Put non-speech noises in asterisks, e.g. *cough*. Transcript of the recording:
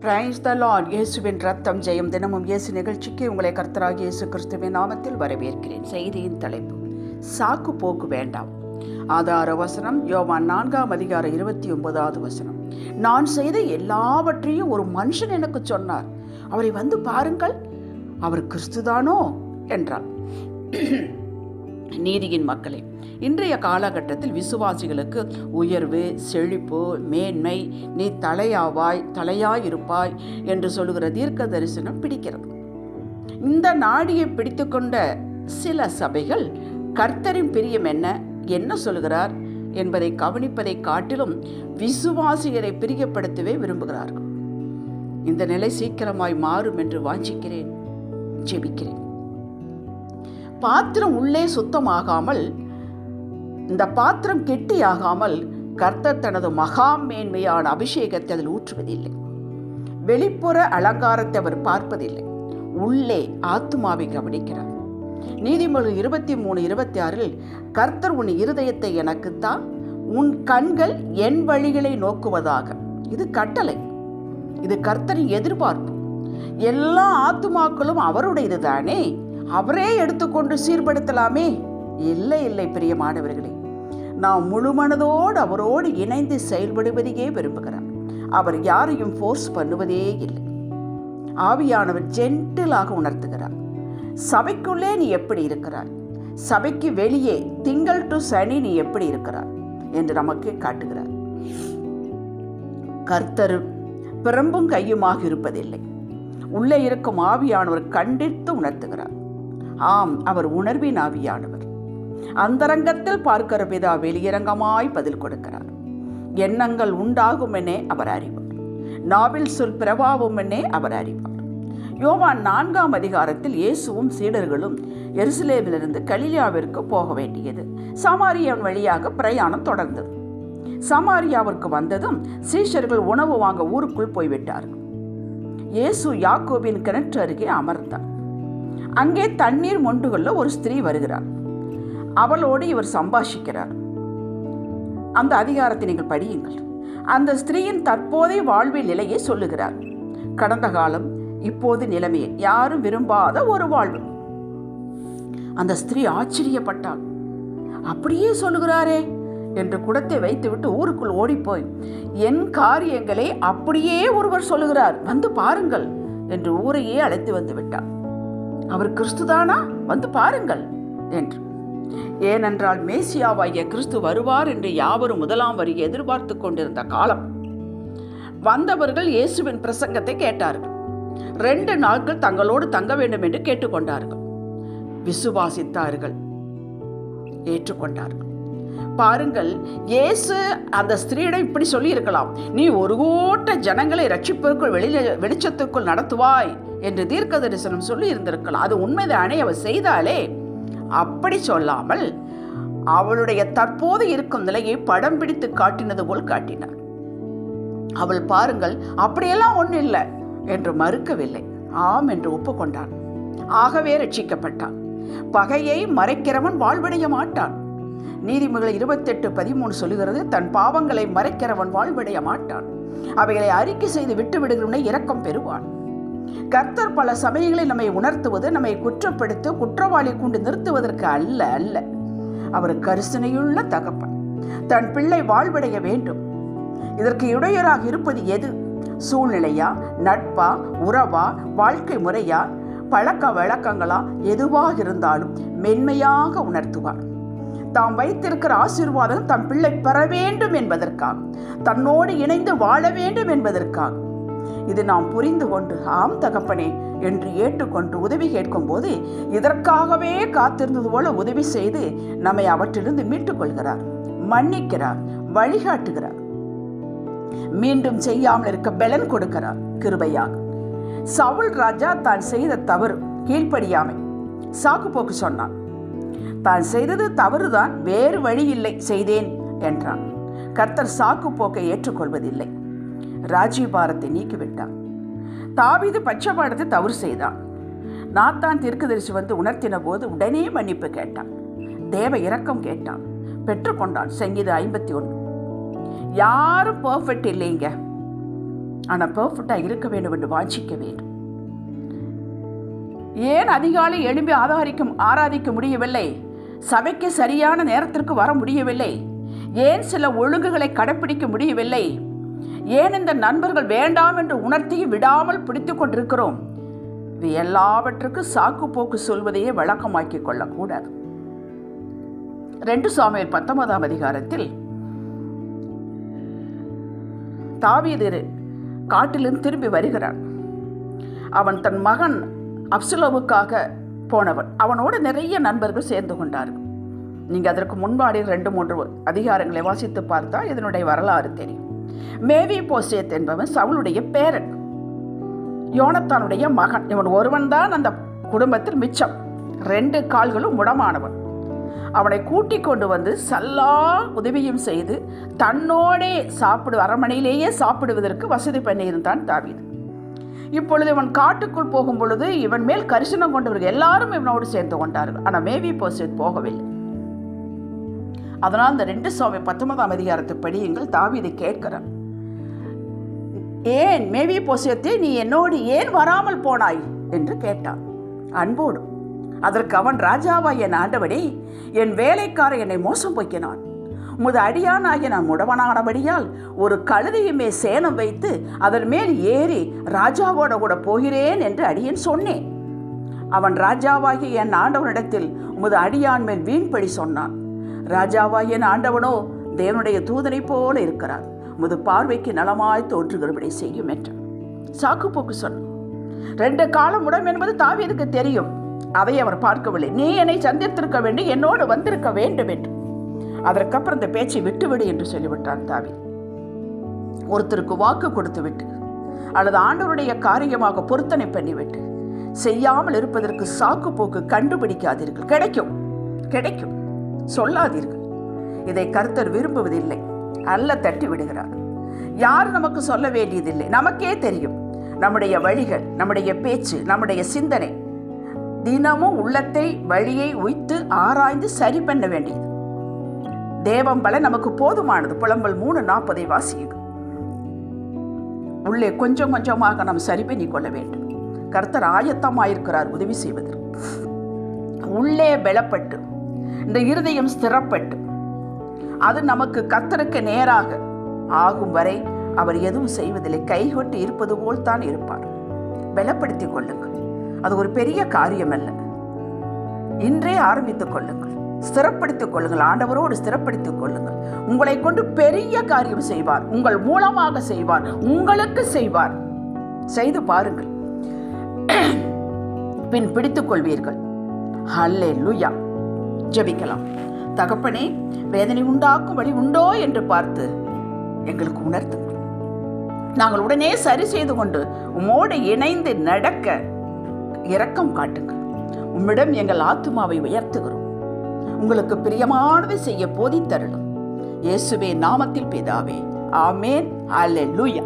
Praise the Lord இயேசுவின் ரத்தம் ஜெயம் தினமும் இயேசு நிகழ்ச்சிக்கு உங்களை கர்த்தராக இயேசு கிறிஸ்துவின் நாமத்தில் வரவேற்கிறேன். செய்தியின் தலைப்பு சாக்கு போக்கு வேண்டாம். ஆதார வசனம் யோவான் நான்காம் அதிகாரம் இருபத்தி ஒன்பதாவது வசனம். நான் செய்த எல்லாவற்றையும் ஒரு மனுஷன் எனக்கு சொன்னார். அவரை வந்து பாருங்கள். அவர் கிறிஸ்துதானோ? என்றார். நீதியின் மக்களே. இன்றைய காலகட்டத்தில் விசுவாசிகளுக்கு உயர்வு செழிப்பு மேன்மை நீ தலையாவாய் தலையாயிருப்பாய் என்று சொல்லுகிற தீர்க்க தரிசனம் பிடிக்கிறது. இந்த நாடியை பிடித்துக்கொண்ட சில சபைகள் கர்த்தரின் பிரியம் என்ன என்ன சொல்கிறார் என்பதை கவனிப்பதை காட்டிலும் விசுவாசியரை பிரியப்படுத்தவே விரும்புகிறார்கள். இந்த நிலை சீக்கிரமாய் மாறும் என்று வாஞ்சிக்கிறேன் ஜெபிக்கிறேன். பாத்திரம் உள்ளே சுத்தமாகாமல் இந்த பாத்திரம் கெட்டியாகாமல் கர்த்தர் தனது மகா மேன்மையான அபிஷேகத்தை அதில் ஊற்றுவதில்லை. வெளிப்புற அலங்காரத்தை அவர் பார்ப்பதில்லை. உள்ளே ஆத்துமாவை கவனிக்கிறார். நீதிமொழி இருபத்தி மூணு இருபத்தி ஆறில் கர்த்தர் உன் இருதயத்தை எனக்குத்தான் உன் கண்கள் என் வழிகளை நோக்குவதாக. இது கட்டளை. இது கர்த்தரின் எதிர்பார்ப்பு. எல்லா ஆத்துமாக்களும் அவருடையது தானே அவரே எடுத்துக்கொண்டு சீர்படுத்தலாமே? இல்லை இல்லை பிரியமானவர்களே நாம் முழு மனதோடு அவரோடு இணைந்து செயல்படுவதையே விரும்புகிறார் அவர் யாரையும் ஃபோர்ஸ் பண்ணுவதே இல்லை. ஆவியானவர் ஜென்டிலாக உணர்த்துகிறார். சபைக்குள்ளே நீ எப்படி இருக்கிறாய்? சபைக்கு வெளியே திங்கள் டு சனி நீ எப்படி இருக்கிறாய்? என்று நமக்கு காட்டுகிறார். கர்த்தர் பிரம்பும் கையுமாக இருப்பதில்லை. உள்ளே இருக்கும் ஆவியானவர் கண்டித்து உணர்த்துகிறார். ஆம் அவர் உணர்வின் ஆவியானவர். அந்தரங்கத்தில் பார்க்கிற பிதா வெளியரங்கமாய் பதில் கொடுக்கிறார். எண்ணங்கள் உண்டாகும் என்னே அவர் அறிவார். நாவில் சொல் பிரபாவம் என்னே அவர் அறிவார். யோவான் நான்காம் அதிகாரத்தில் இயேசுவும் சீடர்களும் எருசலேமிலிருந்து கலிலியாவிற்கு போக வேண்டியது. சமாரியன் வழியாக பிரயாணம் தொடர்ந்தது. சமாரியாவிற்கு வந்ததும் சீஷர்கள் உணவு வாங்க ஊருக்குள் போய்விட்டார்கள். இயேசு யாக்கோபின் கிணற்று அருகே அமர்ந்தார். அங்கே தண்ணீர் மொண்டுகொள்ள ஒரு ஸ்திரீ வருகிறார். அவளோடு இவர் சம்பாஷிக்கிறார். அந்த அதிகாரத்தை நீங்கள் படியுங்கள். அந்த ஸ்திரீயின் தற்போதைய வாழ்வின் நிலையை சொல்லுகிறார். கடந்த காலம் இப்போது நிலைமையை யாரும் விரும்பாத ஒரு வாழ்வு. அந்த ஸ்திரீ ஆச்சரியப்பட்டாள். அப்படியே சொல்லுகிறாரே என்று குடத்தை வைத்துவிட்டு ஊருக்குள் ஓடிப்போய் என் காரியங்களை அப்படியே ஒருவர் சொல்லுகிறார். வந்து பாருங்கள் என்று ஊரையே அழைத்து வந்து விட்டார். அவர் கிறிஸ்துதானா? வந்து பாருங்கள் என்று. ஏனென்றால் மேசியாவாகிய கிறிஸ்து வருவார் என்று யாவரும் முதலாம் வரி எதிர்பார்த்து கொண்டிருந்த காலம். வந்தவர்கள் இயேசுவின் பிரசங்கத்தை கேட்டார்கள். ரெண்டு நாட்கள் தங்களோடு தங்க வேண்டும் என்று கேட்டுக்கொண்டார்கள். விசுவாசித்தார்கள். ஏற்றுக்கொண்டார்கள். பாருங்கள் இயேசு அந்த ஸ்திரீயிடம் இப்படி சொல்லியிருக்கலாம் நீ ஒரு கூட்ட ஜனங்களை ரட்சிப்பதற்குள் வெளியில வெளிச்சத்துக்குள் நடத்துவாய் என்று தீர்க்க தரிசனம் சொல்லி இருந்திருக்கலாம் அது உண்மைதானே? அவள் செய்தாலே. அப்படி சொல்லாமல் அவளுடைய தற்போது இருக்கும் நிலையை படம் பிடித்து காட்டினது போல் காட்டினார். அவள் பாருங்கள் அப்படியெல்லாம் ஒன்றும் இல்லை என்று மறுக்கவில்லை. ஆம் என்று ஒப்புக்கொண்டான். ஆகவே ரட்சிக்கப்பட்டான் பகையை மறைக்கிறவன் வாழ்வடைய மாட்டான். நீதிமொழிகள் இருபத்தெட்டு பதிமூணு சொல்லுகிறது தன் பாவங்களை மறைக்கிறவன் வாழ்வடைய மாட்டான். அவைகளை அறிக்கை செய்து விட்டு விடுகிறவனை இரக்கம் பெறுவான். கர்த்தர் பல சமயங்களில் நம்மை உணர்த்துவது நம்மை குற்றப்படுத்தி குற்றவாளி கொண்டு நிறுத்துவதற்கு அல்ல அல்ல. அவர் கரிசனையுள்ள தகப்பன். தன் பிள்ளை வாழ்வடைய வேண்டும். இதற்கு இடையராக இருப்பது எது? சூழ்நிலையா நட்பா உறவா வாழ்க்கை முறையா? பழக்க வழக்கங்களா? எதுவாக இருந்தாலும் மென்மையாக உணர்த்துவார். தாம் வைத்திருக்கிற ஆசீர்வாதம் தம் பிள்ளை பெற வேண்டும் என்பதற்காக தன்னோடு இணைந்து வாழ வேண்டும் என்பதற்காக. இது நாம் புரிந்து கொண்டு ஆம் தகப்பனே என்று ஏற்றுக்கொண்டு உதவி கேட்கும் போது இதற்காகவே காத்திருந்தது போல உதவி செய்து நம்மை அவற்றிலிருந்து மீட்டுக் கொள்கிறார் மன்னிக்கிறார் வழிகாட்டுகிறார். மீண்டும் செய்யாமல் இருக்க பலன் கொடுக்கிறார் கிருபையாக. சவுல் ராஜா தான் செய்த தவறு கீழ்ப்படியாமை. சாக்கு போக்கு சொன்னான் தான் செய்தது தவறுதான் வேறு வழி இல்லை செய்தேன் என்றான். கர்த்தர் சாக்கு போக்கை ஏற்றுக்கொள்வதில்லை. ராஜ்யபாரத்தை நீக்கிவிட்டான். தாவிது பட்சபாடத்தை தவறு செய்தான். நாத்தான் தீர்க்கதரிசி வந்து உணர்த்தின போது உடனே மன்னிப்பு கேட்டான். தேவ இரக்கம் கேட்டான். பெற்றுக்கொண்டான் சங்கீதம் ஐம்பத்தி ஒன்று யாரும் பர்ஃபெக்ட் இல்லைங்க. ஆனால் பர்ஃபெக்டாக இருக்க வேண்டும் என்று வாஞ்சிக்க வேண்டும். ஏன் அதிகாலை எழும்பி ஆதாரிக்கும் ஆராதிக்க முடியவில்லை? சபைக்கு சரியான நேரத்திற்கு வர முடியவில்லை. ஏன் சில ஒழுங்குகளை கடைப்பிடிக்க முடியவில்லை? ஏன் இந்த நண்பர்கள் வேண்டாம் என்று உணர்த்தியும் விடாமல் பிடித்து கொண்டிருக்கிறோம்? இது எல்லாவற்றுக்கும் சாக்கு போக்கு சொல்வதையே வழக்கமாக்கிக் கொள்ளக்கூடாது. ரெண்டு சாமியல் பத்தொன்பதாம் அதிகாரத்தில் தாவீது காட்டிலிருந்து திரும்பி வருகிறான். அவன் தன் மகன் அப்சுலோவுக்காக போனவன். அவனோடு நிறைய நண்பர்கள் சேர்ந்து கொண்டார்கள் நீங்கள் அதற்கு முன்பாடி ரெண்டு மூன்று அதிகாரங்களை வாசித்து பார்த்தா இதனுடைய வரலாறு தெரியும். மேவி போசேத் என்பவன் சவுளுடைய பேரன். யோனத்தானுடைய மகன். இவன் ஒருவன் தான் அந்த குடும்பத்தில் மிச்சம். ரெண்டு கால்களும் முடமானவன். அவனை கூட்டிக் கொண்டு வந்து சல்லா உதவியும் செய்து தன்னோடே சாப்பிடு அரமனையிலேயே சாப்பிடுவதற்கு வசதி பண்ணியிருந்தான் தாவீது. இப்பொழுது இவன் காட்டுக்குள் போகும் பொழுது இவன் மேல் கரிசனம் கொண்டவர்கள் எல்லாரும் இவனோடு சேர்ந்து கொண்டார்கள். ஆனால் மேவி போசேத் போகவில்லை. அதனால் இந்த ரெண்டு சுவாமி பத்தொன்பதாம் அதிகாரத்தை படியுங்கள் தாவீது கேட்கிறான் ஏன் மேவி போசியத்தை நீ என்னோடு ஏன் வராமல் போனாய்? என்று கேட்டான் அன்போடு. அதற்கு அவன் ராஜாவா என் ஆண்டவனே என் வேலைக்காரன் என்னை மோசம் போக்கினான் உமது அடியானாகிய நான் முடவனானபடியால் ஒரு கழுதையுமே சேனம் வைத்து அதன் மேல் ஏறி ராஜாவோட கூட போகிறேன் என்று அடியன் சொன்னேன். அவன் ராஜாவாகிய என் ஆண்டவனிடத்தில் உமது அடியான் மேல் வீண்படி சொன்னான். ராஜாவாகிய என் ஆண்டவனோ தேவனுடைய தூதனை போல இருக்கிறார். உமது பார்வைக்கு நலமாய் தோற்றுகிறபடி செய்யும் என்று. சாக்கு போக்கு சொன்னான். ரெண்டு காலம் உடம் என்பது தாவியதுக்கு தெரியும். அதை அவர் பார்க்கவில்லை. நீ என்னை சந்தித்திருக்க வேண்டும் என்னோடு வந்திருக்க வேண்டும் என்று. அதற்கப்புறம் இந்த பேச்சை விட்டுவிடு என்று சொல்லிவிட்டான் தாவி ஒருத்தருக்கு வாக்கு கொடுத்து விட்டு அல்லது ஆண்டவருடைய காரியமாக பொருத்தனை பண்ணிவிட்டு செய்யாமல் இருப்பதற்கு சாக்கு போக்கு கண்டுபிடிக்காதீர்கள். கிடைக்கும் கிடைக்கும். சொல்லாதீர்கள். இதை கருத்தர் விரும்புவதில்லை. அல்ல தட்டி விடுகிறார் யார் நமக்கு சொல்ல வேண்டியதில்லை. நமக்கே தெரியும். நம்முடைய வழிகள் நம்முடைய பேச்சு நம்முடைய சிந்தனை தினமும் உள்ளத்தை வழியை உய்த்து ஆராய்ந்து சரி பண்ண வேண்டியது. தேவம் பல நமக்கு போதுமானது. புலம்பல் மூணு நாற்பதை வாசியுங்கள். உள்ளே கொஞ்சம் கொஞ்சமாக நாம் சரி பண்ணி கொள்ள வேண்டும். கர்த்தர் ஆயத்தமாயிருக்கிறார் உதவி செய்வதற்கு உள்ளே பலப்பட்டு இந்த இருதயம் ஸ்திரப்பட்டு அது நமக்கு கத்தருக்கு நேராக ஆகும் வரை அவர் எதுவும் செய்வதில்லை. கைகொட்டி இருப்பது போல் தான் இருப்பார். பலப்படுத்திக் கொள்ளுங்கள். அது ஒரு பெரிய காரியம் அல்ல இன்றே ஆரம்பித்துக் கொள்ளுங்கள். ஸ்திரப்படுத்திக் கொள்ளுங்கள். ஆண்டவரோடு ஸ்திரப்படுத்திக் கொள்ளுங்கள். உங்களை கொண்டு பெரிய காரியம் செய்வார். உங்கள் மூலமாக செய்வார். உங்களுக்கு செய்வார். செய்து பாருங்கள். *clears throat* பின் பிடித்துக் கொள்வீர்கள். ஹல்லே லுயா ஜெபிக்கலாம். தகப்பனே வேதனை உண்டாக்கும் வழி உண்டோ என்று பார்த்து எங்களுக்கு உணர்த்து நாங்கள் உடனே சரி செய்து கொண்டு உம்மோடு இணைந்து நடக்க இரக்கம் காட்டுங்கள். உம்மிடம் எங்கள் ஆத்துமாவை உயர்த்துகிறோம். உங்களுக்கு பிரியமானதை செய்ய போதித்தருளும். இயேசுவே நாமத்தில் பிதாவே. ஆமேன். அல்லேலூயா